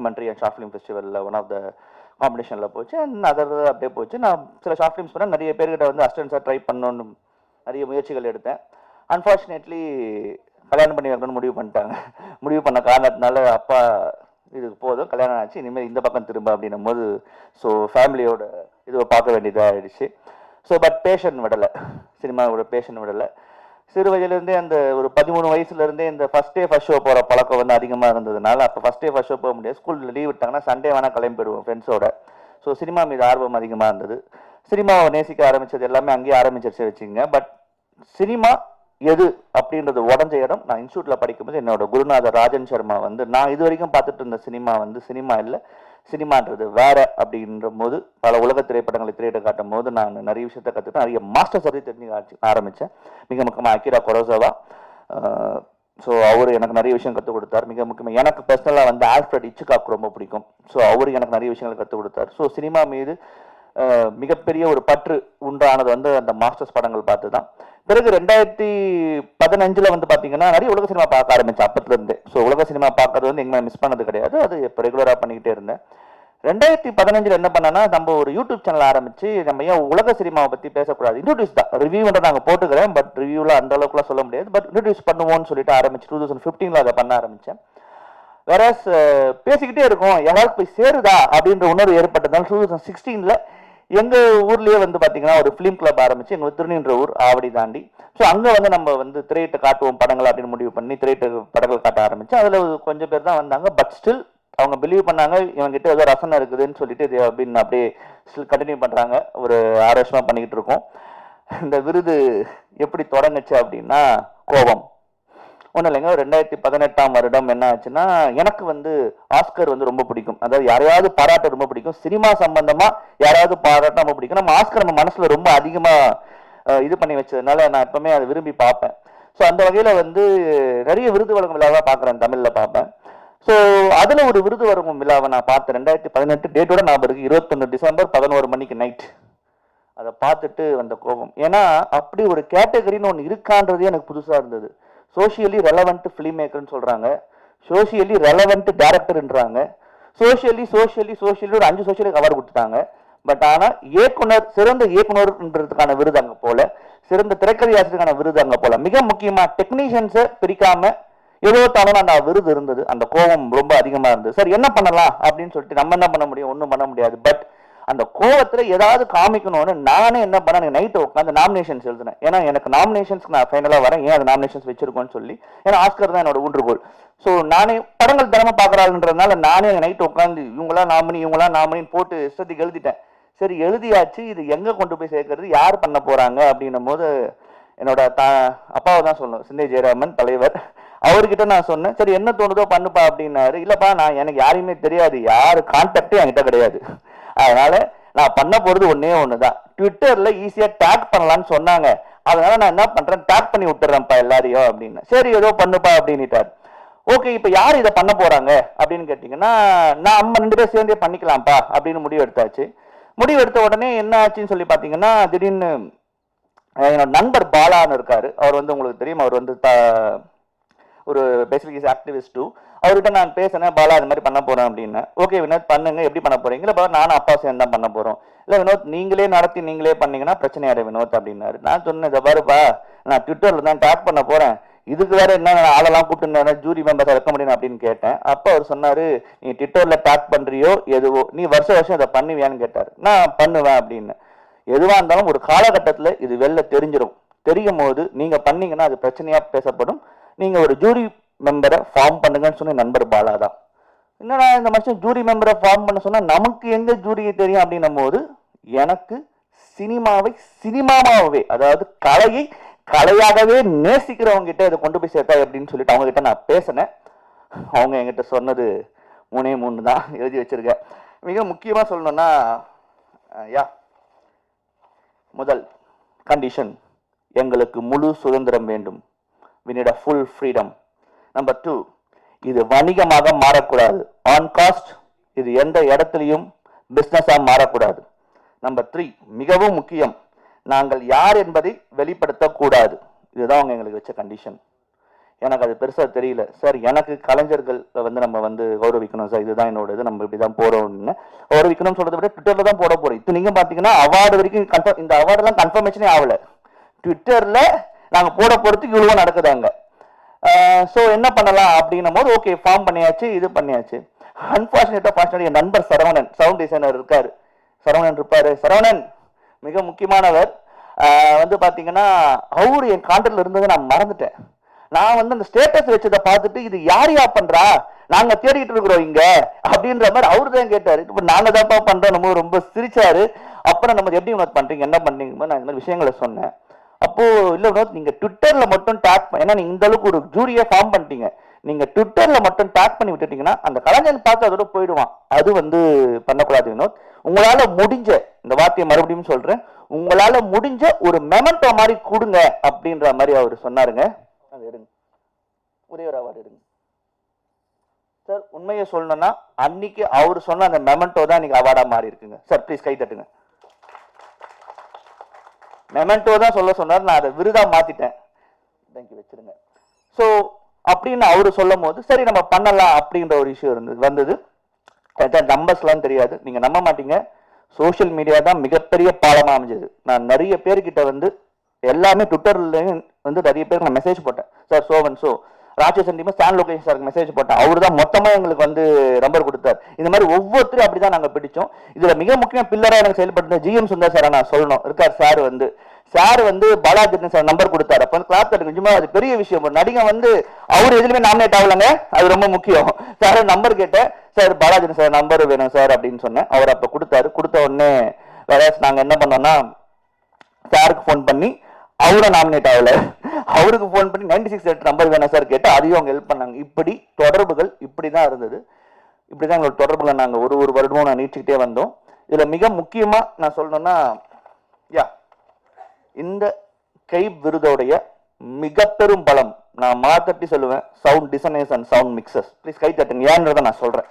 Documentary and short film ஃபெஸ்டிவலில் one of the காம்படிஷனில் போச்சு. அண்ட் அதர் அப்படியே போச்சு. நான் சில ஷார்ட் ஃபிலிம்ஸ் பண்ண நிறைய பேர்கிட்ட வந்து அஸ்டன்ஸாக ட்ரை பண்ணணும்னு நிறைய முயற்சிகள் எடுத்தேன். அன்ஃபார்ச்சுனேட்லி கல்யாணம் பண்ணி வைக்கணும்னு முடிவு பண்ணிட்டாங்க. முடிவு பண்ண காரணத்தினால அப்பா இதுக்கு போதும் கல்யாணம் ஆச்சு. இனிமேல் இந்த பக்கம் திரும்ப அப்படின்னும் போது ஸோ ஃபேமிலியோட இதுவை பார்க்க வேண்டியதாக ஆயிடுச்சு. ஸோ பட் பேஷன் விடலை. சினிமாவோட பேஷன் விடலை. சிறு வயதிலேருந்தே அந்த ஒரு பதிமூணு வயசுலேருந்தே இந்த ஃபஸ்ட் டே ஃபஸ்ட் ஷோ போகிற பழக்கம் வந்து அதிகமாக இருந்ததுனால அப்போ ஃபஸ்ட் டே ஃபஸ்ட் ஷோ போக முடியாது. ஸ்கூலில் லீவ் விட்டாங்கன்னா சண்டே வேணால் கிளம்பி போயிடுவோம் ஃப்ரெண்ட்ஸோட ஸோ சினிமா மீது ஆர்வம் அதிகமாக இருந்தது. சினிமாவை நேசிக்க ஆரம்பித்தது எல்லாமே அங்கேயே ஆரம்பிச்சிருச்சு வச்சுங்க பட் சினிமா எது அப்படின்றது உடஞ்ச இடம். நான் இன்ஸ்டியூட்டில் படிக்கும்போது என்னோட குருநாதர் ராஜன் சர்மா வந்து நான் இது வரைக்கும் பார்த்துட்டு இருந்த சினிமா வந்து சினிமா இல்லை. சினிமான்றது வேற அப்படின்ற போது பல உலக திரைப்படங்களை திரையிட காட்டும் போது நான் நிறைய விஷயத்த கற்றுக்கிட்டேன் நிறைய மாஸ்டர் சர்வீஸ் தெரிஞ்சு ஆரம்பித்தேன் மிக முக்கியமாக அக்கிரா கொரோசோவா. ஸோ அவர் எனக்கு நிறைய விஷயம் கற்றுக் கொடுத்தார். மிக முக்கியமாக எனக்கு பர்சனலாக வந்து ஆல்ஃப்ரட் இச்சுக்காக்கு ரொம்ப பிடிக்கும். ஸோ அவர் எனக்கு நிறைய விஷயங்கள் கற்றுக் கொடுத்தார். ஸோ சினிமா மீது மிகப்பெரிய ஒரு பற்று உண்டானது வந்து அந்த மாஸ்டர்ஸ் படங்கள் பார்த்து தான் பிறகு ரெண்டாயிரத்தி பதினஞ்சில் வந்து பார்த்தீங்கன்னா நிறைய உலக சினிமா பார்க்க ஆரம்பித்தேன் அப்பத்துலேருந்து. ஸோ உலக சினிமா பார்க்கறது வந்து எங்கே மிஸ் பண்ணது கிடையாது. அது இப்போ ரெகுலராக பண்ணிக்கிட்டே இருந்தேன். ரெண்டாயிரத்தி பதினஞ்சில் என்ன பண்ணனா நம்ம ஒரு யூடியூப் சேனல் ஆரம்பித்து நம்ம ஏன் உலக சினிமாவை பற்றி பேசக்கூடாது? இன்ட்ரடியூஸ் தான். ரிவ்யூ நாங்கள் போட்டுக்கிறேன். பட் ரிவ்யூவில் அந்த அளவுக்குலாம் சொல்ல முடியாது. பட் இன்ட்ரடியூஸ் பண்ணுவோம்னு சொல்லிட்டு ஆரம்பிச்சு டூ தௌசண்ட் ஃபிஃப்டீனில் அதை பண்ண ஆரம்பித்தேன் வேற பேசிக்கிட்டே இருக்கோம். யாராவது போய் சேருதா? அப்படின்ற உணர்வு ஏற்பட்டதால் டூ தௌசண்ட் சிக்ஸ்டீனில் எங்க ஊர்லயே வந்து பாத்தீங்கன்னா ஒரு ஃபிலிம் கிளப் ஆரம்பிச்சு எங்க திருநின்ற ஊர் ஆவடி தாண்டி. ஸோ அங்க வந்து நம்ம வந்து திரையிட்டு காட்டுவோம் படங்கள் அப்படின்னு முடிவு பண்ணி திரையிட்டு படங்கள் காட்ட ஆரம்பிச்சு அதுல கொஞ்சம் பேர் தான் வந்தாங்க. பட் ஸ்டில் அவங்க பிலீவ் பண்ணாங்க இவங்ககிட்ட ஏதோ ரசனை இருக்குதுன்னு சொல்லிட்டு இது அப்படின்னு அப்படியே ஸ்டில் கண்டினியூ பண்றாங்க. ஒரு ஆறு வருஷமா பண்ணிக்கிட்டு இருக்கோம். இந்த விருது எப்படி தொடங்குச்சு அப்படின்னா கோபம். ஒன்றும் இல்லைங்க ரெண்டாயிரத்தி பதினெட்டாம் வருடம் என்ன ஆச்சுன்னா எனக்கு வந்து ஆஸ்கர் வந்து ரொம்ப பிடிக்கும். அதாவது யாரையாவது பாராட்ட ரொம்ப பிடிக்கும். சினிமா சம்பந்தமா யாராவது பாராட்ட ரொம்ப பிடிக்கும். நம்ம ஆஸ்கர் நம்ம மனசுல ரொம்ப அதிகமா இது பண்ணி வச்சதுனால நான் எப்பவுமே அதை விரும்பி பார்ப்பேன். ஸோ அந்த வகையில வந்து நிறைய விருது வழங்கும் விழாவாக பார்க்குறேன் தமிழ்ல பார்ப்பேன். ஸோ அதுல ஒரு விருது வழங்கும் விழாவை நான் பார்த்தேன். ரெண்டாயிரத்தி பதினெட்டு டேட்டோட நான் இருக்கு. இருபத்தொன்னு டிசம்பர் பதினோரு மணிக்கு நைட் அதை பார்த்துட்டு வந்த கோபம். ஏன்னா அப்படி ஒரு கேட்டகரின்னு ஒன்று இருக்கான்றதே எனக்கு புதுசாக இருந்தது. சோஷியலி ரெலவெண்ட் ஃபிலிம் மேக்கர்னு சொல்கிறாங்க சோஷியலி ரெலவெண்ட் டேரக்டர்ன்றாங்க சோஷியலி சோஷியலி சோஷியலி ஒரு அஞ்சு சோஷியலி கவர் கொடுத்துட்டாங்க. பட் ஆனால் இயக்குனர் சிறந்த இயக்குனர்ன்றதுக்கான விருது அங்கே போல. சிறந்த திரைக்கதை ஆசிரியருக்கான விருது அங்கே போல. மிக முக்கியமாக டெக்னீஷியன்ஸை பிரிக்காம எழுபத்தாலும் அந்த விருது இருந்தது. அந்த கோபம் ரொம்ப அதிகமாக இருந்தது. சார் என்ன பண்ணலாம்? அப்படின்னு சொல்லிட்டு நம்ம என்ன பண்ண முடியும்? ஒன்றும் பண்ண முடியாது. பட் அந்த கோவத்துல ஏதாவது காமிக்கணும்னு நானே என்ன பண்ணேன்? நைட்டு உட்காந்து நாமினேஷன்ஸ் எழுதினேன். ஏன்னா எனக்கு நாமினேஷன்ஸ்க்கு நான் ஃபைனலாக வரேன். ஏன் அது நாமினேஷன்ஸ் வச்சிருக்கோன்னு சொல்லி. ஏன்னா ஆஸ்கர் தான் என்னோட ஊன்றுகோல். ஸோ நானே படங்கள் தினமும் பார்க்குறாங்கன்றதுனால நானே நைட்டு உட்காந்து இவங்களாம் நாமினி இவங்களாம் நாமினின்னு போட்டு இஷ்டத்துக்கு எழுதிட்டேன். சரி எழுதியாச்சு. இது எங்க கொண்டு போய் சேர்க்கறது? யார் பண்ண போறாங்க? அப்படின்னும் போது என்னோட தா அப்பாவை தான் சொல்லணும். சிந்தை ஜெயராமன் தலைவர். அவர்கிட்ட நான் சொன்னேன். சரி என்ன தோணுதோ பண்ணுப்பா அப்படின்னாரு. இல்லப்பா நான் எனக்கு யாரையுமே தெரியாது. யாரு கான்டாக்டே என்கிட்ட கிடையாது. அதனால நான் பண்ண போறது ஒன்று ஒண்ணுதான். ட்விட்டர்ல ஈஸியா டேக் பண்ணலாம்னு சொன்னாங்க. அதனால நான் என்ன பண்றேன்? டேக் பண்ணி விட்டுறேன்ப்பா எல்லாரையும் அப்படின்னு. சரி ஏதோ பண்ணுப்பா அப்படின்னுட்டார். ஓகே இப்போ யார் இதை பண்ண போறாங்க அப்படின்னு கேட்டிங்கன்னா நான் அம்மா ரெண்டு பேரும் சேர்ந்தே பண்ணிக்கலாம்ப்பா அப்படின்னு முடிவு எடுத்தாச்சு. முடிவு எடுத்த உடனே என்ன ஆச்சுன்னு சொல்லி பார்த்தீங்கன்னா திடீர்னு என்னோட நண்பர் பாலான்னு இருக்காரு. அவர் வந்து உங்களுக்கு தெரியும் அவர் வந்து த- ஒரு பேசிக் இஸ் ஆக்டிவிஸ்ட் டூ அவர்கிட்ட நான் பேசினேன் பாலா அது மாதிரி பண்ண போறேன் அப்படின்னு. ஓகே வினோத் பண்ணுங்க. எப்படி பண்ண போறீங்க? இல்லை பாலா நானும் அப்பா சேர்ந்து தான் பண்ண போறோம். இல்லை வினோத் நீங்களே நடத்தி நீங்களே பண்ணீங்கன்னா பிரச்சனை வினோத் அப்படின்னாரு. நான் சொன்னேன் இதை பாருப்பா நான் ட்விட்டர்ல தான் டேக் பண்ண போறேன். இதுக்கு வேற என்ன ஆளெல்லாம் கூப்பிட்டு ஜூரி மெம்பர்ஸ் இருக்க முடியும் அப்படின்னு கேட்டேன். அப்போ அவர் சொன்னாரு நீ ட்விட்டர்ல டேக் பண்றியோ எதுவோ நீ வருஷ வருஷம் இதை பண்ணுவியான்னு கேட்டாரு. நான் பண்ணுவேன் அப்படின்னு. எதுவா இருந்தாலும் ஒரு காலகட்டத்துல இது வெளில தெரிஞ்சிடும் தெரியும் போது நீங்க பண்ணீங்கன்னா அது பிரச்சனையா பேசப்படும். நீங்க ஒரு ஜூரி மெம்பரை ஃபார்ம் பண்ணுங்கன்னு சொன்ன நண்பர் பாலா தான். என்னடா இந்த மனுஷன் ஜூரி மெம்பரை ஃபார்ம் பண்ண சொன்னால் நமக்கு எங்கே ஜூரியை தெரியும் அப்படின்னும் போது எனக்கு சினிமாவை சினிமாவாகவே அதாவது கலையை கலையாகவே நேசிக்கிறவங்ககிட்ட இதை கொண்டு போய் சேர்த்தா அப்படின்னு சொல்லிட்டு அவங்ககிட்ட நான் பேசினேன். அவங்க என்கிட்ட சொன்னது மூணே மூணு தான் எழுதி வச்சிருக்கேன். மிக முக்கியமாக சொல்லணும்னா யா முதல் கண்டிஷன் எங்களுக்கு முழு சுதந்திரம் வேண்டும். வினிட ஃபுல் ஃப்ரீடம் நம்பர் டூ இது வணிகமாக மாறக்கூடாது. ஆன் காஸ்ட் இது எந்த இடத்துலையும் பிஸ்னஸாக மாறக்கூடாது. நம்பர் த்ரீ மிகவும் முக்கியம் நாங்கள் யார் என்பதை வெளிப்படுத்தக்கூடாது. இதுதான் அவங்க எங்களுக்கு வச்ச கண்டிஷன் எனக்கு அது பெருசாக தெரியல. சார் எனக்கு கலைஞர்கள் வந்து நம்ம வந்து கௌரவிக்கணும் சார் இதுதான் என்னோட இது. நம்ம இப்படி தான் போறோம்னு கௌரவிக்கணும்னு சொல்கிறத விட ட்விட்டரில் தான் போட போகிறோம் இப்போ நீங்கள் பார்த்தீங்கன்னா அவார்டு வரைக்கும் கன்ஃபார்ம் இந்த அவார்டெல்லாம் கன்ஃபர்மேஷனே ஆகலை. ட்விட்டரில் நாங்கள் போட போகிறதுக்கு இவ்வளோ நடக்குதாங்க ஸோ என்ன பண்ணலாம் அப்படின்னும் போது ஓகே ஃபார்ம் பண்ணியாச்சு இது பண்ணியாச்சு. அன்ஃபார்ச்சுனேட்டாக ஃபார்ச்சுனேட் என் நண்பர் சரவணன் சவுண்ட் டிசைனர் இருக்கார். சரவணன் இருப்பார். சரவணன் மிக முக்கியமானவர். வந்து பார்த்தீங்கன்னா அவரு என் கான்டெக்ட்ல இருந்ததை நான் மறந்துட்டேன். நான் வந்து அந்த ஸ்டேட்டஸ் வச்சதை பார்த்துட்டு இது யார் யா பண்ணுறா நாங்கள் தேடிக்கிட்டு இருக்கிறோம் இங்கே. அப்படின்ற மாதிரி அவர் தான் கேட்டார். இப்போ நாங்கள் தான்ப்பா பண்ணுறோம் நம்ம ரொம்ப சிரிச்சாரு. அப்புறம் நம்ம எப்படி உனக்கு பண்ணுறீங்க என்ன பண்ணுறீங்க நான் இந்த மாதிரி விஷயங்களை சொன்னேன். அப்போ இல்ல வினோத் நீங்க ட்விட்டர்ல மட்டும் டேக் ஏன்னா நீங்க இந்த அளவுக்கு ஒரு ஜூரியை ஃபார்ம் பண்ணிட்டீங்க. நீங்க ட்விட்டர்ல மட்டும் டேக் பண்ணி விட்டுட்டீங்கன்னா அந்த கலைஞன் பார்த்து அதோட போயிடுவான். அது வந்து பண்ணக்கூடாது வினோத். உங்களால முடிஞ்ச இந்த வார்த்தையை மறுபடியும் சொல்றேன் உங்களால முடிஞ்ச ஒரு மெமெண்டோ மாதிரி கொடுங்க அப்படின்ற மாதிரி அவர் சொன்னாருங்க. அது எடுங்க. ஒரே ஒரு அவார்டு எடுங்க. சார் உண்மையை சொல்லணும்னா அன்னைக்கு அவர் சொன்ன அந்த மெமெண்டோ தான் இன்னைக்கு அவார்டா மாறி இருக்குங்க சார் ப்ளீஸ் கை தட்டுங்க. மெமெண்டோ தான் சொல்ல சொன்னார். நான் அதை விருதா மாத்திட்டேன். தேங்க்யூ வச்சிருங்க. ஸோ அப்படின்னு அவரு சொல்லும் போது சரி நம்ம பண்ணலாம் அப்படின்ற ஒரு இஷ்யூ இருந்தது வந்தது. நம்பர்ஸ்லாம் தெரியாது. நீங்க நம்ப மாட்டீங்க. சோஷியல் மீடியா தான் மிகப்பெரிய பாலமா அமைஞ்சது. நான் நிறைய பேர்கிட்ட வந்து எல்லாமே ட்விட்டர்லேயும் வந்து நிறைய பேருக்கு நான் மெசேஜ் போட்டேன். சார் சோவன் ஸோ ராட்சசன் டீம் ஸ்டான் லோகேஷ் சாருக்கு மெசேஜ் போட்டேன் அவர் தான் மொத்தமா எங்களுக்கு வந்து நம்பர் கொடுத்தார். இந்த மாதிரி ஒவ்வொருத்தரும் அப்படிதான் நாங்க பிடிச்சோம். இதுல மிக முக்கியம் பில்லரா எனக்கு செயல்பட்டு ஜிஎம் சுந்தர் சார் நான் சொல்லணும். இருக்கார் சார் வந்து. சார் வந்து பாலாஜி சார் நம்பர் கொடுத்தாரு. அப்ப வந்து கிளாஸ் தட்டு நிஜமா அது பெரிய விஷயம். நடிகை வந்து அவர் எதுலயுமே நாமினேட் ஆகலங்க. அது ரொம்ப முக்கியம். சார் நம்பர் கேட்டேன். சார் பாலாஜி சார் நம்பர் வேணும் சார் அப்படின்னு சொன்னேன். அவர் அப்ப கொடுத்தாரு. கொடுத்த உடனே வேற நாங்க என்ன பண்ணோம்னா சாருக்கு ஃபோன் பண்ணி அவரை நாமினேட் ஆகல. அவருக்கு ஃபோன் பண்ணி நைன்டி சிக்ஸ் எட்டு நம்பர் வேணும் சார் கேட்டு அதையும் அவங்க ஹெல்ப் பண்ணாங்க. இப்படி தொடர்புகள் இப்படி தான் இருந்தது. இப்படி தான் எங்களோட தொடர்புகளை நாங்கள் ஒரு ஒரு வருடமும் நான் நீட்டிக்கிட்டே வந்தோம். இதில் மிக முக்கியமாக நான் சொல்லணும்னா யா இந்த கை விருதோடைய மிக பெரும் பலம் நான் மாத்தட்டி சொல்லுவேன். Sound designers and sound mixers please கை தட்டுங்க. ஏன்றதை நான் சொல்கிறேன்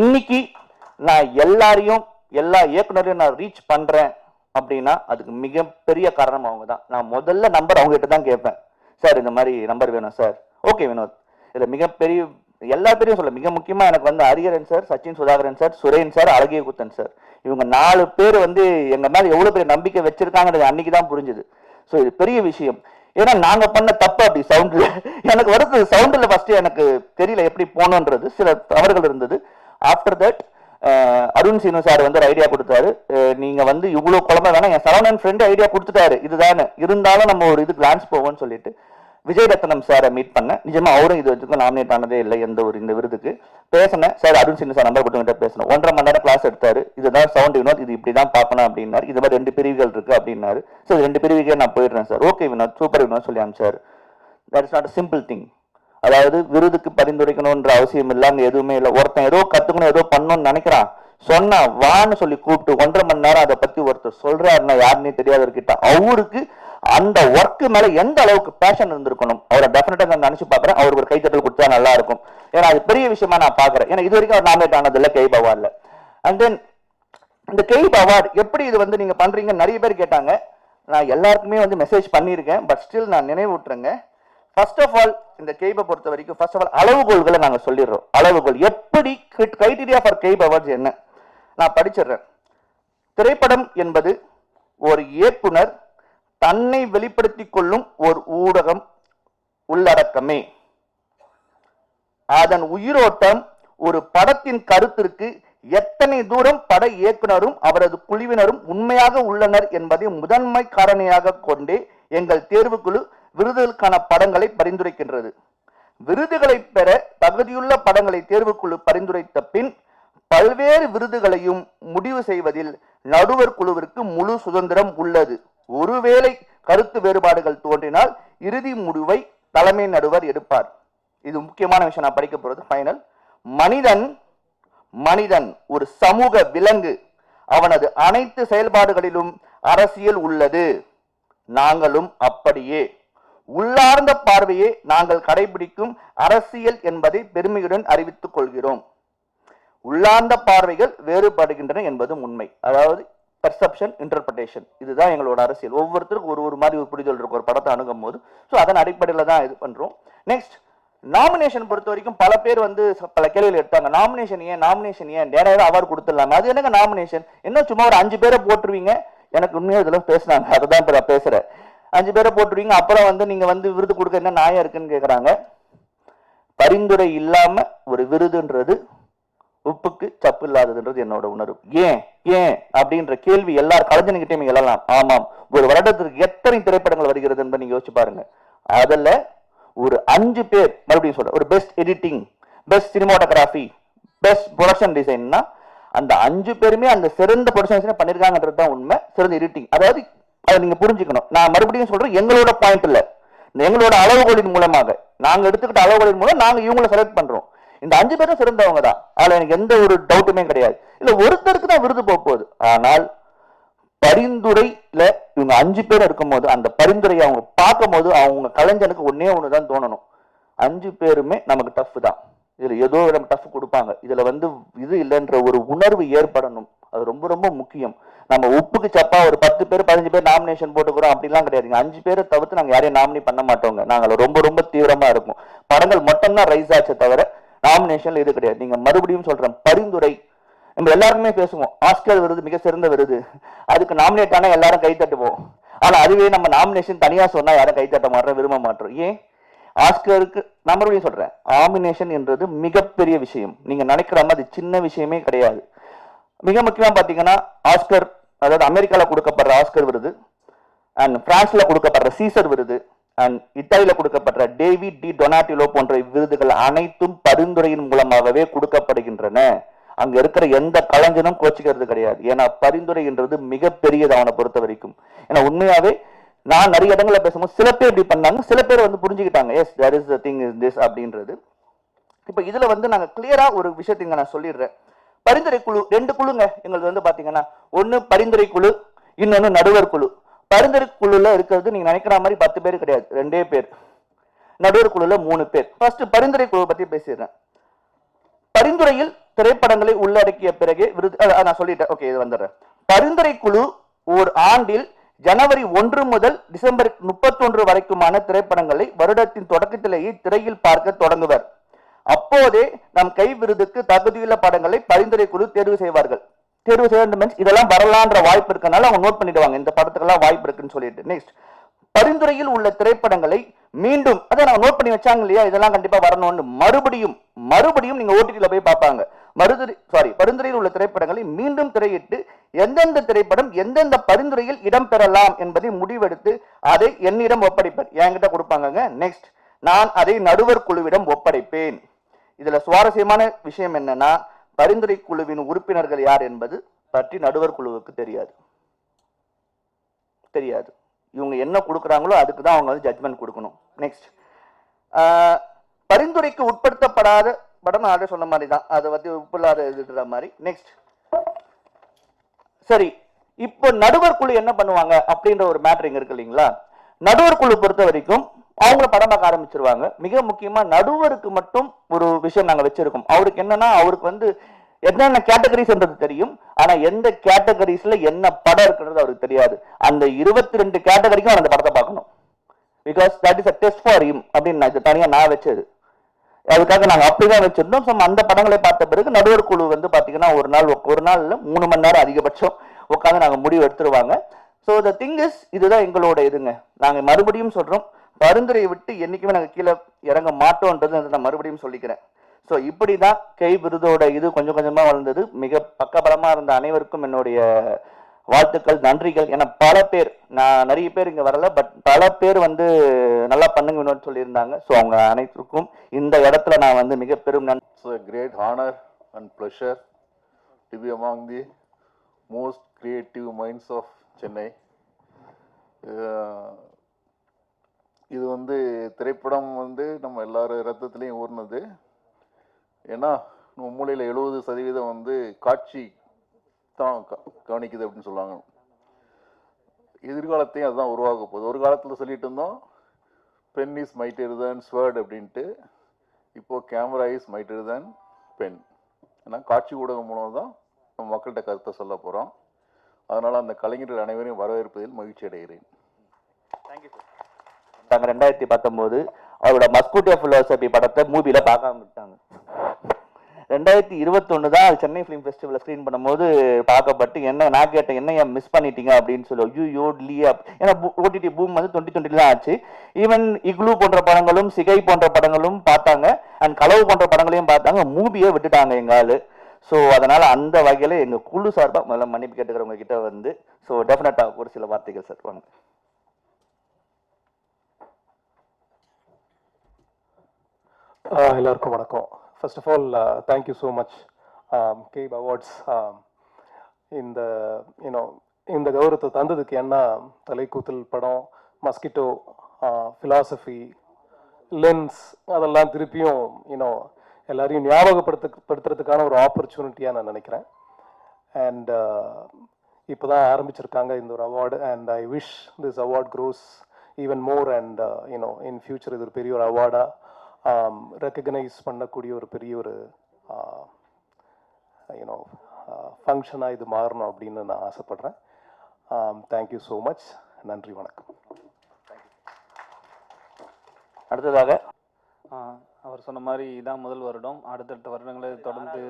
இன்னைக்கு நான் எல்லாரையும் எல்லா இயக்குனரையும் நான் ரீச் பண்ணுறேன் அப்படின்னா அதுக்கு மிகப்பெரிய காரணம் அவங்க தான் நான் முதல்ல நம்பர் அவங்ககிட்ட தான் கேட்பேன். சார் இந்த மாதிரி நம்பர் வேணும் சார். ஓகே வினோத். இதில் மிகப்பெரிய எல்லாத்திலையும் சொல்ல மிக முக்கியமாக எனக்கு வந்து Hariharan sir Sachin Sudhakaran sir Suren sir அழகிய குத்தன் சார். இவங்க நாலு பேர் வந்து எங்கள் மேலே எவ்வளோ பெரிய நம்பிக்கை வச்சிருக்காங்கன்றது அன்றைக்கி தான் புரிஞ்சுது. ஸோ இது பெரிய விஷயம். ஏன்னா நாங்கள் பண்ண தப்பு அப்படி சவுண்டில் எனக்கு வருது சவுண்டில் ஃபஸ்ட்டு எனக்கு தெரியல எப்படி போகணுன்றது. சில தவறுகள் இருந்தது. After that Arun Seenu sir வந்து ஒரு ஐடியா கொடுத்தாரு. நீங்க வந்து இவ்வளவு குழம்பு வேணாம். என் சரவணன் ஃப்ரெண்டு ஐடியா கொடுத்துட்டாரு. இதுதானே இருந்தாலும் நம்ம ஒரு இது கிளான்ஸ் போவோம்னு சொல்லிட்டு விஜய் ரத்னம் சாரை மீட் பண்ணேன். நிஜமா அவரும் இது வரைக்கும் நாமினேட் ஆனதே இல்லை எந்த ஒரு இந்த விருதுக்கு. பேசினேன். சார் அருண் சின்ன சார் நம்பர் கொடுத்துக்கிட்ட பேசணும் ஒன்றரை மணி நேரம் கிளாஸ் எடுத்தாரு. இதுதான் சவுண்ட் வினோத். இது இப்படி தான் பார்க்கணும் அப்படின்னாரு. இது மாதிரி ரெண்டு பிரிவுகள் இருக்கு அப்படின்னாரு. சார் ரெண்டு பிரிவுக்கே நான் போயிடுறேன் sir. Okay Vinod. Super Vinod சொல்லி அனுப்பிச்சார். That is not simple thing அதாவது விருதுக்கு பரிந்துரைக்கணும்ன்ற அவசியம் இல்லை எதுவுமே இல்லை. ஒருத்தன் ஏதோ கத்துக்கணும் ஏதோ பண்ணணும்னு நினைக்கிறான். சொன்னா வான்னு சொல்லி கூப்பிட்டு ஒன்றரை மணி நேரம் அதை பத்தி ஒருத்தர் சொல்றாருன்னா யாருன்னே தெரியாதவர்கிட்ட அவருக்கு அந்த ஒர்க் மேல எந்த அளவுக்கு பேஷன் இருந்திருக்கணும் அவரை டெஃபினட்டா நான் நினைச்சு பாக்குறேன் அவருக்கு ஒரு கைத்தட்டல் கொடுத்தா நல்லா இருக்கும். ஏன்னா அது பெரிய விஷயமா நான் பாக்குறேன் ஏன்னா இது வரைக்கும் அவர் நாமினேட் ஆனது இல்லை கை அண்ட் தென் இந்த கெய்ப் அவார்டு எப்படி இது வந்து நீங்க பண்றீங்க நிறைய பேர் கேட்டாங்க. நான் எல்லாருக்குமே வந்து மெசேஜ் பண்ணியிருக்கேன் பட் ஸ்டில் நான் நினைவூட்டுறேங்க. ஃபர்ஸ்ட் ஆஃப் ஆல் இந்த கெய்பை பொறுத்த வரைக்கும் ஃபர்ஸ்ட் ஆஃப் ஆல் அளவுகோல்களை நாங்க சொல்லிடுறோம். அளவுகோல். எப்படி கிரைட்டீரியா ஃபார் கெய்ப் அவார்ட்ஸ் என்ன? நான் படிச்சிடுறேன். திரைப்படம் என்பது ஒரு இயக்குனர் தன்னை வெளிப்படுத்திக் கொள்ளும் ஒரு ஊடகம் உள்ளடக்கமே. அதன் உயிரோட்டம் ஒரு படத்தின் கருத்திற்கு எத்தனை தூரம் பட இயக்குனரும் அவரது குழுவினரும் உண்மையாக உள்ளனர் என்பதை முதன்மை காரணியாக கொண்டே எங்கள் தேர்வுக்குழு விருதுகளுக்கான படங்களை பரிந்துரைக்கின்றது. விருதுகளை பெற தகுதியுள்ள படங்களை தேர்வுக்குழு பரிந்துரைத்த பின் பல்வேறு விருதுகளையும் முடிவு செய்வதில் நடுவர் குழுவிற்கு முழு சுதந்திரம் உள்ளது. ஒருவேளை கருத்து வேறுபாடுகள் தோன்றினால் இறுதி முடிவை தலைமை நடுவர் எடுப்பார். இது முக்கியமான விஷயம். நான் படிக்க போகிறது ஃபைனல். மனிதன் மனிதன் ஒரு சமூக விலங்கு. அவனது அனைத்து செயல்பாடுகளிலும் அரசியல் உள்ளது. நாங்களும் அப்படியே. உள்ளார்ந்த பார்வையை நாங்கள் கடைபிடிக்கும் அரசியல் என்பதை பெருமையுடன் அறிவித்துக் கொள்கிறோம். உள்ளார்ந்த பார்வைகள் வேறுபடுகின்றன என்பதும் உண்மை. அதாவது பெர்செப்ஷன் இன்டர்பிரேஷன் இதுதான் எங்களோட அரசியல். ஒவ்வொருத்தருக்கும் ஒரு ஒரு மாதிரி ஒரு புரிதல் இருக்கும். ஒரு படத்தை அணுகும் போது. ஸோ அதன் அடிப்படையில் தான் இது பண்ணுறோம் நெக்ஸ்ட் நாமினேஷன் பொறுத்த வரைக்கும் பல பேர் வந்து பல கேள்விகள் எடுத்தாங்க நாமினேஷன் ஏன்? நாமினேஷன் ஏன்? நேராக அவார்டு கொடுத்துடலாமே? அது என்னங்க நாமினேஷன் என்ன சும்மா ஒரு அஞ்சு பேரை போட்டுருவீங்க? எனக்கு உண்மையாக இதெல்லாம் பேசுனாங்க. அதை தான் இப்போ நான் பேசுகிறேன் அஞ்சு பேரை போட்டுருவீங்க. அப்புறம் வந்து நீங்க வந்து விருது கொடுக்க என்ன நியாயம் இருக்குன்னு கேட்குறாங்க பரிந்துரை இல்லாம ஒரு விருதுன்றது உப்புக்கு சப்பு இல்லாததுன்றது என்னோட உணர்வு. ஏன்? ஏன்? அப்படின்ற கேள்வி எல்லார் கலைஞனுக்கிட்டையும் எழலாம். ஆமாம். ஒரு வருடத்திற்கு எத்தனை திரைப்படங்கள் வருகிறது என்பதை நீங்க யோசிச்சு பாருங்க. அதில் ஒரு அஞ்சு பேர் மறுபடியும் சொல்றேன். ஒரு best editing best cinematography best production டிசைன்னா அந்த அஞ்சு பேருமே அந்த சிறந்த ப்ரொடக்ஷன் டிசைன் பண்ணிருக்காங்கன்றது தான் உண்மை. சிறந்த எடிட்டிங் அதாவது அதை நீங்க புரிஞ்சுக்கணும். நான் மறுபடியும் சொல்றேன் எங்களோட பாயிண்ட் இல்ல. எங்களோட அளவுகோலின் மூலமாக. நாங்க எடுத்துக்கிட்ட அளவுகோலின் மூலம் நாங்க இவங்களை செலக்ட் பண்றோம். இந்த அஞ்சு பேரும் சிறந்தவங்க தான். அதுல எனக்கு எந்த ஒரு டவுட்டுமே கிடையாது. இல்ல ஒருத்தருக்கு தான் விருது போக போகுது. ஆனால் பரிந்துரையில இவங்க அஞ்சு பேர் இருக்கும்போது அந்த பரிந்துரையை அவங்க பார்க்கும்போது அவங்க கலைஞனுக்கு ஒன்னே ஒண்ணுதான் தோணணும். அஞ்சு பேருமே நமக்கு டஃப் தான். இதில் ஏதோ நம்ம டஃப் கொடுப்பாங்க. இதில் வந்து இது இல்லைன்ற ஒரு உணர்வு ஏற்படணும். அது ரொம்ப ரொம்ப முக்கியம். நம்ம உப்புக்கு சப்பா ஒரு பத்து பேர் பதினஞ்சு பேர் நாமினேஷன் போட்டுக்கிறோம். அப்படிலாம் கிடையாதுங்க அஞ்சு பேரை தவிர்த்து நாங்கள் யாரையும் நாமினி பண்ண மாட்டோங்க. நாங்கள் ரொம்ப ரொம்ப தீவிரமாக இருக்கும். படங்கள் மட்டும்தான் ரைஸ் ஆச்சு தவிர நாமினேஷன்ல இது கிடையாது. நீங்கள் மறுபடியும் சொல்கிறேன் பரிந்துரை. நம்ம எல்லாருமே பேசுவோம். ஆஸ்கர் விருது மிக சிறந்த விருது. அதுக்கு நாமினேட் ஆனால் எல்லாரும் கை தட்டுவோம் ஆனால் அதுவே நம்ம நாமினேஷன் தனியாக சொன்னால் யாரும் கை தட்ட மாட்டோம் விரும்ப மாட்டோம். ஏன்? ஆஸ்கருக்கு நான் மறுபடியும் சொல்கிறேன் ஆமினேஷன் என்றது மிகப்பெரிய விஷயம். நீங்கள் நினைக்கிற மாதிரி அது சின்ன விஷயமே கிடையாது. மிக முக்கியமாக பார்த்தீங்கன்னா ஆஸ்கர் அதாவது அமெரிக்காவில் கொடுக்கப்படுற ஆஸ்கர் விருது அண்ட் பிரான்ஸில் கொடுக்கப்படுற சீசர் விருது அண்ட் இத்தாலியில் கொடுக்கப்படுற டேவிட் டி டொனாட்டிலோ போன்ற விருதுகள் அனைத்தும் பரிந்துரையின் மூலமாகவே கொடுக்கப்படுகின்றன. அங்க இருக்கிற எந்த கலைஞனும் கோச்சிக்கிறது கிடையாது. ஏன்னா பரிந்துரைன்றது மிகப்பெரியது அவனை பொறுத்த வரைக்கும் ஏன்னா உண்மையாவே நான் நிறைய இடங்கள்ல பேசும்போது சில பேர் இப்படி பண்ணாங்க. சில பேர் வந்து புரிஞ்சுக்கிட்டாங்க. Yes that is the thing is this அப்படின்றது. இப்ப இதுல வந்து நாங்க கிளியரா ஒரு விஷயத்தை இங்க நான் சொல்லிடுறேன். பரிந்துரை குழு ரெண்டு குழுங்க. எங்களுக்கு வந்து பாத்தீங்கன்னா ஒன்னு பரிந்துரை குழு இன்னொன்னு நடுவர் குழு. பரிந்துரை குழுல இருக்கிறது நீங்க நினைக்கிற மாதிரி பத்து பேர் கிடையாது. ரெண்டே பேர். நடுவர் குழுல மூணு பேர். ஃபர்ஸ்ட் பரிந்துரை குழு பத்தி பேசிடுறேன். பரிந்துரையில் திரைப்படங்களை உள்ளடக்கிய பிறகு விருது நான் சொல்லிட்டேன். ஓகே இது வந்துடுறேன். பரிந்துரை குழு ஒரு ஆண்டில் ஜனவரி ஒன்று முதல் டிசம்பர் முப்பத்தொன்று வரைக்குமான திரைப்படங்களை வருடத்தின் தொடக்கத்திலேயே திரையில் பார்க்க தொடங்குவர். அப்போதே நம் கை விருதுக்கு தகுதியுள்ள படங்களை பரிந்துரை குழு தேர்வு செய்வார்கள். தேர்வு செய்ய மீன்ஸ் இதெல்லாம் வரலான்ற வாய்ப்பு இருக்கனால அவங்க நோட் பண்ணிடுவாங்க. இந்த படத்துக்கெல்லாம் வாய்ப்பு இருக்குன்னு சொல்லிட்டு. நெக்ஸ்ட் பரிந்துரையில் உள்ள திரைப்படங்களை மீண்டும் அதை நான் நோட் பண்ணி வச்சாங்க இல்லையா? இதெல்லாம் கண்டிப்பா வரணும்னு மறுபடியும் மறுபடியும் நீங்க ஓடிடில போய் பார்ப்பாங்க. மறுதுரை சாரி பரிந்துரையில் உள்ள திரைப்படங்களை மீண்டும் திரையிட்டு எந்தெந்த திரைப்படம் எந்தெந்த பரிந்துரையில் இடம்பெறலாம் என்பதை முடிவெடுத்து அதை என்னிடம் ஒப்படைப்பேன். என்கிட்ட கொடுப்பாங்கங்க. நெக்ஸ்ட் நான் அதை நடுவர் குழுவிடம் ஒப்படைப்பேன். இதுல சுவாரஸ்யமான விஷயம் என்னன்னா பரிந்துரை குழுவின் உறுப்பினர்கள் யார் என்பது பற்றி நடுவர் குழுவுக்கு தெரியாது. தெரியாது. இவங்க என்ன கொடுக்குறாங்களோ அதுக்கு தான் அவங்க வந்து ஜட்மெண்ட் கொடுக்கணும். நெக்ஸ்ட் பரிந்துரைக்கு உட்படுத்தப்படாத படம் நான் சொன்ன மாதிரி தான். அதை வந்து உப்பில்லாத இதுன்ற மாதிரி. நெக்ஸ்ட் சரி. இப்போ நடுவர் குழு என்ன பண்ணுவாங்க அப்படின்ற ஒரு மேட்ரு இங்க இருக்கு இல்லைங்களா? நடுவர் குழு பொறுத்த வரைக்கும் அவங்கள படம் பார்க்க ஆரம்பிச்சிருவாங்க. மிக முக்கியமா நடுவருக்கு மட்டும் ஒரு விஷயம் நாங்க வச்சிருக்கோம். அவருக்கு என்னன்னா அவருக்கு வந்து என்னென்ன கேட்டகரிஸ்ன்றது தெரியும்? ஆனா எந்த கேட்டகரிஸ்ல என்ன படம் இருக்குன்றது அவருக்கு தெரியாது. அந்த இருபத்தி ரெண்டு கேட்டகரிக்கும் அந்த படத்தை பார்க்கணும். Because that is a test for him அப்படின்னு இது தனியா நான் வச்சது. அதுக்காக நாங்கள் அப்படிதான் வச்சிருந்தோம். ஸோ அந்த படங்களை பார்த்த பிறகு நடுவர் குழு வந்து பார்த்தீங்கன்னா ஒரு நாள் ஒரு நாள்ல மூணு மணி நேரம் அதிகபட்சம் உட்காந்து நாங்கள் முடிவு எடுத்துருவாங்க. ஸோ த திங் இஸ் இதுதான் எங்களோட இதுங்க. நாங்கள் மறுபடியும் சொல்றோம். பரிந்துரையை விட்டு என்னைக்குமே நாங்கள் கீழே இறங்க மாட்டோன்றது நான் மறுபடியும் சொல்லிக்கிறேன். ஸோ இப்படி தான் கை விருதோட இது கொஞ்சம் கொஞ்சமாக வளர்ந்தது. மிக பக்கபலமாக இருந்த அனைவருக்கும் என்னுடைய வாழ்த்துக்கள் நன்றிகள். என பல பேர் நான் நிறைய பேர் இங்கே வரல பட் பல பேர் வந்து நல்லா பண்ணுங்க வினோத் சொல்லியிருந்தாங்க. ஸோ அவங்க அனைத்துக்கும் இந்த இடத்துல நான் வந்து மிக பெரும் நன்றி great honour and pleasure and pleasure to be among the most creative uh, இது வந்து திரைப்படம் வந்து நம்ம எல்லாரும் ரத்தத்துலேயும் ஊர்னது. ஏன்னா நம்ம மூளையில் எழுபது சதவீதம் வந்து காட்சி தான் க- கவனிக்குது அப்படின்னு சொல்லுவாங்க. எதிர்காலத்தையும் அதுதான் உருவாக போகுது. ஒரு காலத்தில் சொல்லிட்டு இருந்தோம் pen is mightier than sword அப்படின்ட்டு. இப்போ camera is mightier than pen ஏன்னா காட்சி ஊடகம் மூலம் தான் நம்ம மக்கள்கிட்ட கருத்தை சொல்ல போகிறோம் அதனால் அந்த கலைஞர்கள் அனைவரையும் வரவேற்பதில் மகிழ்ச்சி அடைகிறேன். தேங்க்யூ சார் நாங்கள் ரெண்டாயிரத்தி பத்தொம்போது அவரோட மஸ்கூட்டியா ஃபிலோசபி படத்தை மூவியில் பார்க்காம விட்டாங்க. ரெண்டாயிரத்தி இருபத்தொன்று தான் அது சென்னை ஃபிலிம் ஃபெஸ்டிவலில் ஸ்க்ரீன் பண்ணும்போது பார்க்கப்பட்டு என்ன நான் கேட்டேன் என்ன ஏன் மிஸ் பண்ணிட்டீங்க அப்படின்னு சொல்லி ஐயோ லியா ஏன்னா ஓடிடி பூம் வந்து டுவெண்ட்டி டுவெண்ட்டில தான் ஆச்சு. ஈவன் இக்லு போன்ற படங்களும் சிகை போன்ற படங்களும் பார்த்தாங்க. அண்ட் களவு போன்ற படங்களையும் பார்த்தாங்க. மூவியே விட்டுட்டாங்க எங்கள் ஆள். ஸோ அதனால் அந்த வகையில் எங்கள் குழு சார்பாக முதல்ல மன்னிப்பு கேட்டுக்கிறவங்க கிட்ட வந்து ஸோ டெஃபினட்டாக ஒரு சில வார்த்தைகள் சார் வாங்க. எல்லாருக்கும் வணக்கம். First of all thank you so much cape awards இந்த யூனோ இந்த கௌரவத்தை தந்ததுக்கு என்ன தலைக்கூத்தல் படம் மஸ்கிட்டோ ஃபிலாசபி லென்ஸ் அதெல்லாம் திருப்பியும் யூனோ எல்லாரையும் ஞாபகப்படுத்த படுத்துறதுக்கான ஒரு ஆப்பர்ச்சுனிட்டியாக நான் நினைக்கிறேன். அண்ட் uh, இப்போ தான் ஆரம்பிச்சிருக்காங்க இந்த ஒரு award and I wish this award grows even more and you know in future இது ஒரு பெரிய ஒரு அவார்டாக ரெக்கக்னைஸ் பண்ணக்கூடிய ஒரு பெரிய ஒரு யூனோ ஃபங்க்ஷனாக இது மாறணும் அப்படின்னு நான் ஆசைப்பட்றேன். தேங்க்யூ ஸோ மச் நன்றி வணக்கம். அடுத்ததாக? அவர் சொன்ன மாதிரி இதான் முதல் வருடம். அடுத்தடுத்த வருடங்களை தொடர்ந்து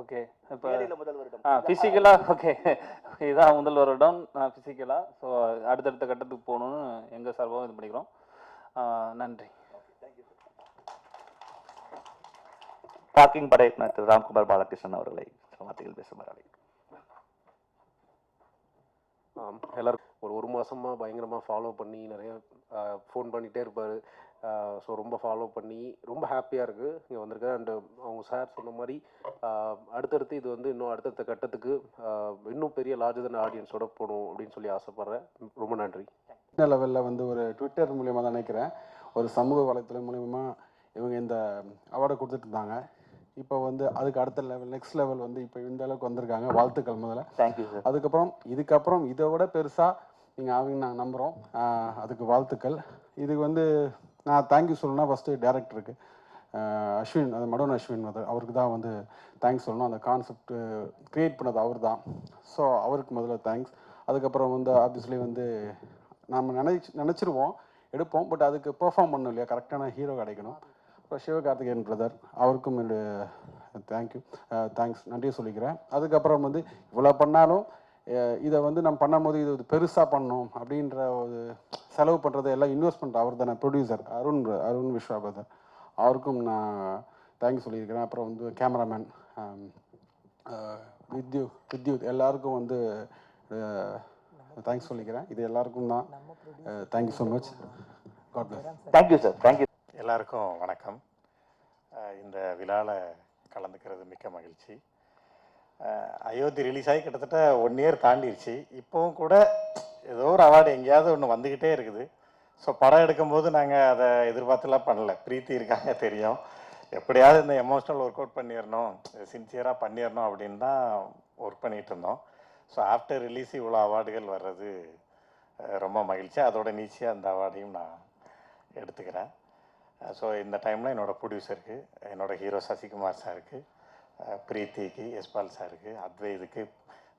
ஓகே இப்போ முதல் வருடம். ஆ ஃபிசிக்கலாக ஓகே. இதான் முதல் வருடம். ஃபிசிக்கலாக ஸோ அடுத்தடுத்த கட்டத்துக்கு போகணுன்னு எங்கள் சார்பாகவும் இது பண்ணிக்கிறோம். நன்றி. பார்க்கிங் படை திரு ராம்குமார் பாலகிருஷ்ணன் அவர்களை வார்த்தைகள் பேசுமாறு. ஆம், எல்லாரும் ஒரு ஒரு மாசமாக பயங்கரமாக ஃபாலோ பண்ணி நிறைய ஃபோன் பண்ணிகிட்டே இருப்பார். ஸோ ரொம்ப ஃபாலோ பண்ணி ரொம்ப ஹாப்பியாக இருக்குது இங்கே வந்திருக்கேன் அண்டு அவங்க சார் சொன்ன மாதிரி அடுத்தடுத்து இது வந்து இன்னும் அடுத்தடுத்த கட்டத்துக்கு இன்னும் பெரிய லார்ஜர் தன் ஆடியன்ஸோட போகணும் அப்படின்னு சொல்லி ஆசைப்பட்றேன். ரொம்ப நன்றி. சின்ன லெவலில் வந்து ஒரு ட்விட்டர் மூலியமாக தான் நினைக்கிறேன். ஒரு சமூக வலைத்தளம் மூலியமா இவங்க இந்த அவார்டை கொடுத்துட்டு இருந்தாங்க. இப்போ வந்து அதுக்கு அடுத்த லெவல் நெக்ஸ்ட் லெவல் வந்து இப்போ இந்த அளவுக்கு வந்திருக்காங்க. வாழ்த்துக்கள் முதல்ல. தேங்க்யூ சார் அதுக்கப்புறம் இதுக்கப்புறம் இதை விட பெருசாக நீங்கள் அவங்க நாங்கள் நம்புகிறோம் அதுக்கு வாழ்த்துக்கள். இதுக்கு வந்து நான் தேங்க்யூ சொல்லணும்னா ஃபஸ்ட்டு டேரக்டருக்கு அஸ்வின் அது மடோன் அஸ்வின் வந்து அவருக்கு தான் வந்து தேங்க்ஸ் சொல்லணும். அந்த கான்செப்ட் க்ரியேட் பண்ணது அவர் தான். ஸோ அவருக்கு முதல்ல தேங்க்ஸ் அதுக்கப்புறம் வந்து ஆப்வியஸ்லி வந்து நம்ம நினைச்சு நினச்சிருவோம் எடுப்போம். பட் அதுக்கு பெர்ஃபார்ம் பண்ணணும் இல்லையா? கரெக்டான ஹீரோ கிடைக்கணும். அப்புறம் சிவகார்த்திகேயன் பிரதர் அவருக்கும் என்னுடைய தேங்க்யூ தேங்க்ஸ் நன்றி சொல்லிக்கிறேன். அதுக்கப்புறம் வந்து இவ்வளோ பண்ணாலும் இதை வந்து நம்ம பண்ணும்போது இது பெருசாக பண்ணணும் அப்படின்ற ஒரு செலவு பண்ணுறது எல்லாம் இன்வெஸ்ட்மெண்ட் அவர் தானே ப்ரொடியூசர் அருண் அருண் விஸ்வா பிரதர் அவருக்கும் நான் தேங்க்ஸ் சொல்லியிருக்கிறேன். அப்புறம் வந்து கேமராமேன் வித்யு வித்யுத் எல்லாருக்கும் வந்து தேங்க்ஸ் சொல்லிக்கிறேன். இது எல்லாருக்கும் தான். Thank you so much God bless thank you sir thank you எல்லாருக்கும் வணக்கம். இந்த விழாவில் கலந்துக்கிறது மிக்க மகிழ்ச்சி. அயோத்தி ரிலீஸ் ஆகி கிட்டத்தட்ட ஒன் இயர் தாண்டிடுச்சு இப்போவும் கூட ஏதோ ஒரு அவார்டு எங்கேயாவது ஒன்று வந்துக்கிட்டே இருக்குது. ஸோ படம் எடுக்கும்போது நாங்கள் அதை எதிர்பார்த்துலாம் பண்ணல. பிரீத்தி இருக்காங்க தெரியும். எப்படியாவது இந்த எமோஷனல் ஒர்க் அவுட் பண்ணிடணும் சின்சியராக பண்ணிடணும் அப்படின்னு தான் ஒர்க் பண்ணிகிட்டு இருந்தோம். ஸோ ஆஃப்டர் ரிலீஸ் இவ்வளோ அவார்டுகள் வர்றது ரொம்ப மகிழ்ச்சி. அதோட நீச்சியாக அந்த அவார்டையும் நான் எடுத்துக்கிறேன். ஸோ இந்த டைமில் என்னோடய ப்ரொடியூசருக்கு என்னோடய ஹீரோ சசிகுமார் சாருக்கு பிரீத்திக்கு யஸ்பால் சாருக்கு அத்வைதுக்கு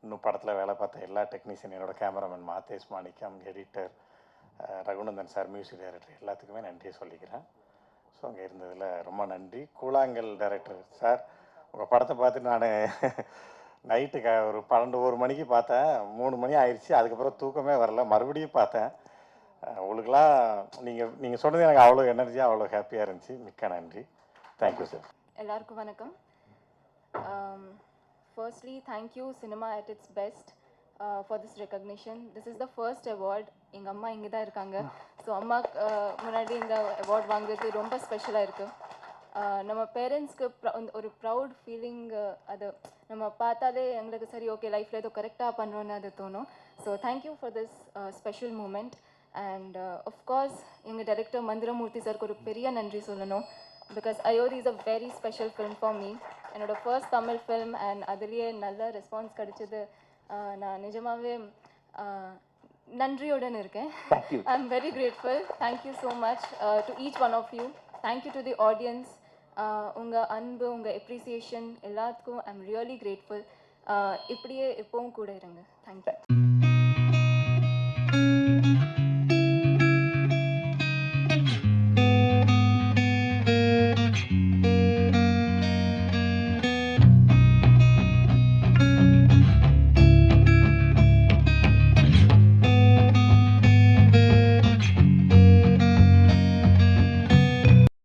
இன்னும் படத்தில் வேலை பார்த்த எல்லா டெக்னீஷியன் என்னோட cameraman Mathesh Manickam editor Raghunandan sir music director எல்லாத்துக்குமே நன்றியை சொல்லிக்கிறேன். ஸோ அங்கே இருந்ததில் ரொம்ப நன்றி. கூழாங்கல் டைரக்டர் சார் உங்கள் படத்தை பார்த்து நான் நைட்டுக்கு ஒரு பன்னெண்டு ஒரு மணிக்கு பார்த்தேன். மூணு மணி ஆயிடுச்சு அதுக்கப்புறம் தூக்கமே வரல. மறுபடியும் பார்த்தேன். உங்களுக்கெல்லாம் நீங்கள் நீங்கள் சொன்னது எனக்கு அவ்வளோ எனர்ஜியாக அவ்வளோ ஹாப்பியாக இருந்துச்சு. மிக்க நன்றி. தேங்க்யூ சார் எல்லாருக்கும் வணக்கம். Firstly thank you cinema at its best for this recognition this is the first award எங்கள் அம்மா இங்கே தான் இருக்காங்க. ஸோ அம்மா uh, முன்னாடி இந்த அவார்ட் வாங்குறது ரொம்ப ஸ்பெஷலாக இருக்குது uh, நம்ம பேரண்ட்ஸ்க்கு ஒரு ப்ரௌட் ஃபீலிங் uh, அது நம்ம பார்த்தாலே எங்களுக்கு சரி ஓகே லைஃப்பில் ஏதோ கரெக்டாக பண்ணுறோன்னு அது தோணும். So thank you for this special moment and of course எங்கள் டைரக்டர் மந்திரமூர்த்தி சாருக்கு ஒரு பெரிய நன்றி சொல்லணும். Because Ayothi is a very special film for me என்னோட ஃபர்ஸ்ட் தமிழ் ஃபிலிம் அண்ட் அதுலேயே நல்ல ரெஸ்பான்ஸ் கிடைச்சது. ஆஹ் நான் நிஜமாகவே நன்றியுடன் இருக்கேன். I am very grateful thank you so much to each one of you thank you to the audience உங்கள் அன்பு உங்கள் எப்ரிசியேஷன் எல்லாத்துக்கும் ஐ எம் ரியலி கிரேட்ஃபுல் இப்படியே எப்பவும் கூட இருங்க. தேங்க்யூ